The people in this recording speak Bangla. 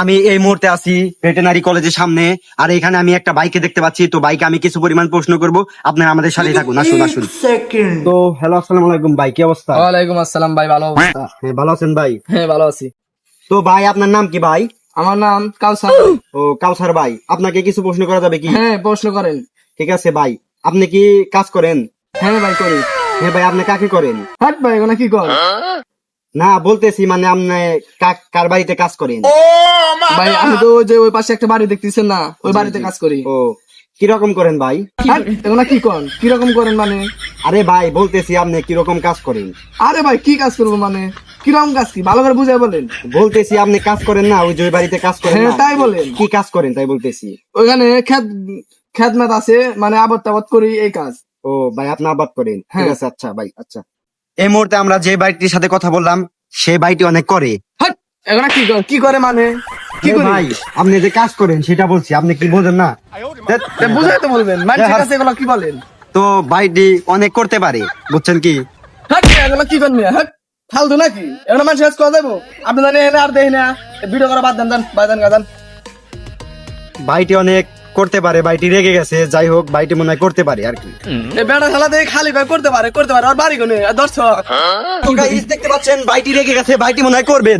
আমি এই মুহূর্তে আছি ভেটেনারি কলেজের সামনে আর এখানে আমি একটা বাইকে দেখতে পাচ্ছি। তো বাইকে আমি কিছু পরিমাণ প্রশ্ন করব। আপনারা আমাদের সাথে থাকুন আসুন আসুন। তো হ্যালো আসসালামু আলাইকুম ভাই কি অবস্থা? ওয়ালাইকুম আসসালাম ভাই ভালো হ্যাঁ, ভালো আছেন ভাই? হ্যাঁ ভালো আছি। তো ভাই আপনার নাম কি ভাই? আমার নাম কাউসার। ও কাউসার ভাই আপনাকে কিছু প্রশ্ন করা যাবে কি? হ্যাঁ প্রশ্ন করেন। ঠিক আছে ভাই আপনি কি কাজ করেন? হ্যাঁ ভাই করি। হ্যাঁ ভাই আপনি কাকে করেন? হাট ভাই ওখানে কি কর না বলতেছি মানে আপনি কার বাড়িতে কাজ করেন? ভাই আমি তো ওই যে ওই পাশে একটা বাড়ি দেখতেছেন না ওই বাড়িতে কাজ করি। ও কীরকম করেন ভাই? এগুলা কি করেন কীরকম করেন মানে? আরে ভাই বলতেছি আপনি কীরকম কাজ করেন? আরে ভাই কি কাজ করব মানে? কীরকম কাজ কি? ভালো করে বুঝাই বলেন। বলতেছি আপনি কাজ করেন না ওই যে ওই বাড়িতে কাজ করেন হ্যাঁ তাই বলেন। কি কাজ করেন তাই বলতেছি। ওইখানে খেত খেত মেত আছে মানে আবাদ টাবাদ করি এই কাজ। ও ভাই আপনি আবাদ করেন। ঠিক হ্যাঁ। আছে আচ্ছা ভাই আচ্ছা। এই মুহূর্তে আমরা যে বাইকটির সাথে কথা বললাম সেই বাইকটি অনেক করে। কি করে কি করে মানে? কি করে? ভাই আপনি যে কাজ করেন সেটা বলছি আপনি কি বোঝেন না? বুঝাই তো বলবেন মানুষের কাছে এগুলা কি বলেন? তো বাইকটি অনেক করতে পারে বুঝছেন কি? এগুলা কি করবি হাট ফালতু নাকি? এগুলো মানুষের কাছে কথা যাব আপনি জানেন আর দেখি না। ভিডিও করা বাদ দেন দেন বাদ দেন গাদান বাইটি অনেক করতে পারে বাইটি রেগে গেছে যাই হোক বাইটি মনে হয় করতে পারে আর কি। বেড়া খেলা দেখে খালি ভাই করতে পারে করতে পারে আর বাড়ি কোনে? আর দর্শক। দেখতে পাচ্ছেন বাইটি রেগে গেছে বাইটি মনে হয় করবে।